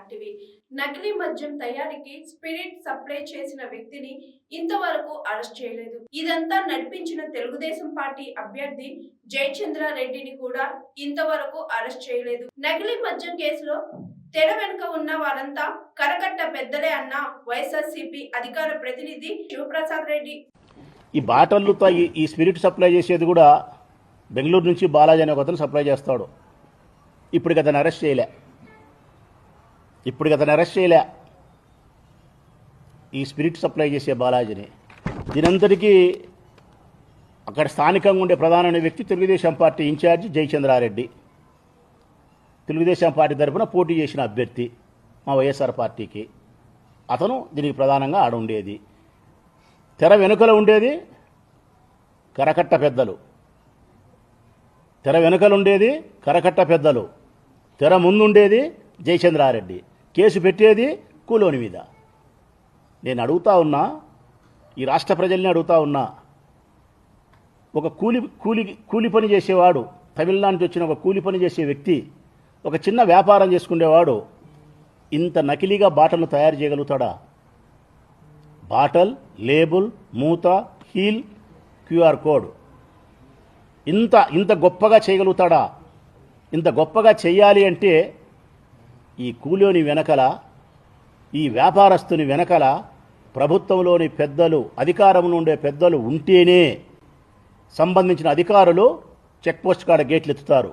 లాంటివి. నకిలీ మద్యం తయారీకి స్పిరిట్ సప్లై చేసిన వ్యక్తిని ఇంతవరకు అరెస్ట్ చేయలేదు. ఇదంతా నడిపించిన తెలుగుదేశం పార్టీ అభ్యర్థి జయచంద్ర రెడ్డిని కూడా ఇంతవరకు అరెస్ట్ చేయలేదు. నకిలీ మద్యం కేసులో తెర వెనుక ఉన్న వారంతా కరకట్ట పెద్దలే అన్న వైఎస్ఆర్సీపీ అధికార ప్రతినిధి శివప్రసాద్ రెడ్డి. ఈ బాటర్లతో ఈ స్పిరిట్ సప్లై చేసేది కూడా బెంగళూరు నుంచి బాలాజీ అనే ఒక అతను సప్లై చేస్తాడు. ఇప్పుడు అతను అరెస్ట్ చేయలే. ఇప్పటికి అతను అరెస్ట్ చేయలే. ఈ స్పిరిట్ సప్లై చేసే బాలాజీని. దీనంతటికీ అక్కడ స్థానికంగా ఉండే ప్రధానమైన వ్యక్తి Telugu Desam party incharge Jayachandra Reddy. Telugu Desam party తరఫున పోటీ చేసిన అభ్యర్థి మా వైఎస్ఆర్ పార్టీకి. అతను దీనికి ప్రధానంగా ఆడ ఉండేది తెర వెనుకలు ఉండేది కరకట్ట పెద్దలు. తెర వెనుకలు ఉండేది కరకట్ట పెద్దలు. తెర ముందుండేది జయచంద్రారెడ్డి. కేసు పెట్టేది కూలోని మీద. నేను అడుగుతా ఉన్నా ఈ రాష్ట్ర ప్రజల్ని అడుగుతా ఉన్నా ఒక కూలి కూలి కూలి పని చేసేవాడు తమిళనాడు నుంచి వచ్చిన ఒక కూలి పని చేసే వ్యక్తి ఒక చిన్న వ్యాపారం చేసుకునేవాడు ఇంత నకిలీగా బాటలు తయారు చేయగలుగుతాడా? బాటల్ లేబుల్ మూత హీల్ క్యూఆర్ కోడ్. ఇంత ఇంత గొప్పగా చేయగలుగుతాడా? ఇంత గొప్పగా చేయాలి అంటే ఈ కూలోని వెనకల ఈ వ్యాపారస్తుని వెనకల ప్రభుత్వంలోని పెద్దలు అధికారంలో ఉండే పెద్దలు ఉంటేనే సంబంధించిన అధికారులు చెక్పోస్ట్ కాడ గేట్లు ఎత్తుతారు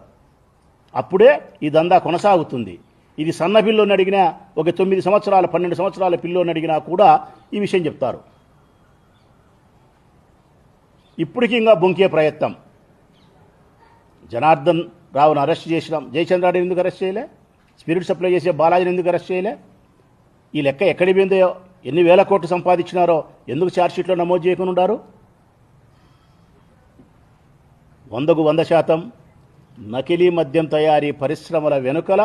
అప్పుడే ఈ దందా కొనసాగుతుంది. ఇది సన్న పిల్లోని అడిగినా ఒక తొమ్మిది సంవత్సరాల పన్నెండు సంవత్సరాల పిల్లోని అడిగినా కూడా ఈ విషయం చెప్తారు. ఇప్పటికి ఇంకా బొంకే ప్రయత్నం. జనార్దన్ రావును అరెస్ట్ చేసినాం. జయచంద్రాడిని ఎందుకు అరెస్ట్ చేయలే? స్పిరిట్ సప్లై చేసే బాలాజీని ఎందుకు అరెస్ట్ చేయలే? ఈ లెక్క ఎక్కడి పోయిందో ఎన్ని వేల కోట్లు సంపాదించినారో? ఎందుకు ఛార్జ్షీట్లో నమోదు చేయకుండా ఉన్నారు వందకు వంద శాతం నకిలీ మద్యం తయారీ పరిశ్రమల వెనుకల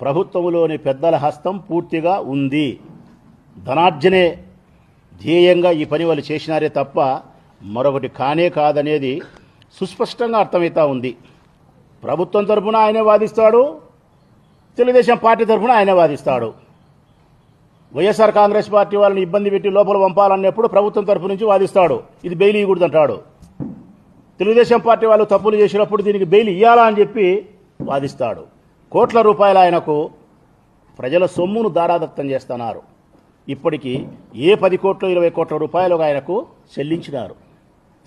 ప్రభుత్వంలోని పెద్దల హస్తం పూర్తిగా ఉంది. ధనార్జనే ధ్యేయంగా ఈ పని వాళ్ళు చేసినారే తప్ప మరొకటి కానే కాదనేది సుస్పష్టంగా అర్థమవుతా ఉంది. ప్రభుత్వం తరఫున ఆయనే వాదిస్తాడు తెలుగుదేశం పార్టీ తరఫున ఆయనే వాదిస్తాడు. వైఎస్ఆర్ కాంగ్రెస్ పార్టీ వాళ్ళని ఇబ్బంది పెట్టి లోపల పంపాలన్నప్పుడు ప్రభుత్వం తరఫు నుంచి వాదిస్తాడు. ఇది బెయిల్ ఇవ్వకూడదు అంటాడు. తెలుగుదేశం పార్టీ వాళ్ళు తప్పులు చేసినప్పుడు దీనికి బెయిల్ ఇవ్వాలా అని చెప్పి వాదిస్తాడు. కోట్ల రూపాయల ఆయనకు ప్రజల సొమ్మును దారాదత్తం చేస్తున్నారు. ఇప్పటికీ ఏ పది కోట్లు ఇరవై కోట్ల రూపాయలు ఆయనకు చెల్లించినారు.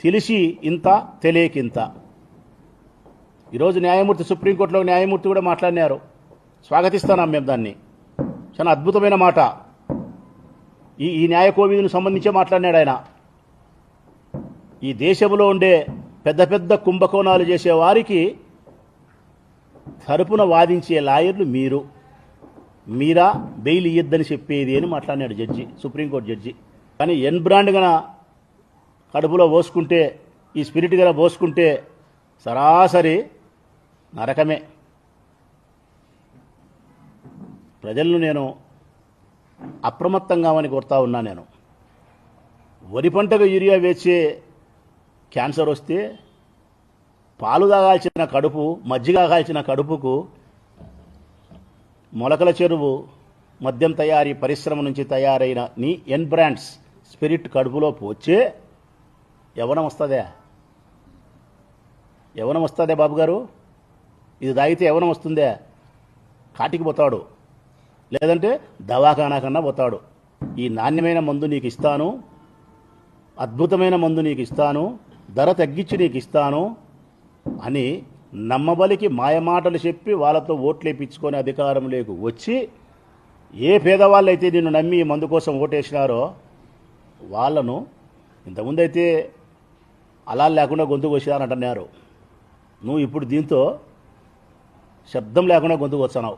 తెలిసి ఇంత తెలియకింత ఈరోజు న్యాయమూర్తి సుప్రీంకోర్టులో న్యాయమూర్తి కూడా మాట్లాడినారు. స్వాగతిస్తున్నాం మేము దాన్ని. చాలా అద్భుతమైన మాట. ఈ ఈ న్యాయ కోవిదును సంబంధించే మాట్లాడినాడు ఆయన. ఈ దేశంలో ఉండే పెద్ద పెద్ద కుంభకోణాలు చేసే వారికి తరపున వాదించే లాయర్లు మీరు. మీరా బెయిల్ ఇయ్యద్దని చెప్పేది అని మాట్లాడినాడు జడ్జి సుప్రీంకోర్టు జడ్జి. కానీ ఎన్ బ్రాండ్ గన కడుపులో పోసుకుంటే ఈ స్పిరిట్ గన పోసుకుంటే సరాసరి నరకమే. ప్రజలను నేను అప్రమత్తంగా అని కోరుతా ఉన్నా నేను. వరి పంటకు యూరియా వేసే క్యాన్సర్ వస్తే పాలు తాగాల్సిన కడుపు మజ్జిగ తాగాల్సిన కడుపుకు మొలకల చెరువు మద్యం తయారీ పరిశ్రమ నుంచి తయారైన నీ ఎన్ బ్రాండ్స్ స్పిరిట్ కడుపులో పోచే యవనం వస్తుందే. యవనం వస్తుందే బాబు గారు ఇది తాగితే యవనం వస్తుందే. కాటికి పోతాడు. లేదంటే దవాఖానా కన్నా పోతాడు. ఈ నాణ్యమైన మందు నీకు ఇస్తాను అద్భుతమైన మందు నీకు ఇస్తాను ధర తగ్గించి నీకు ఇస్తాను అని నమ్మబలికి మాయమాటలు చెప్పి వాళ్ళతో ఓట్లేపించుకొని అధికారం లేకు. వచ్చి ఏ పేదవాళ్ళైతే నిన్ను నమ్మి ఈ మందు కోసం ఓటేసినారో వాళ్ళను ఇంతకుముందైతే అలా లేకుండా గొంతుకు వచ్చినారంటున్నారు నువ్వు ఇప్పుడు దీంతో శబ్దం లేకుండా గొంతుకు వచ్చావు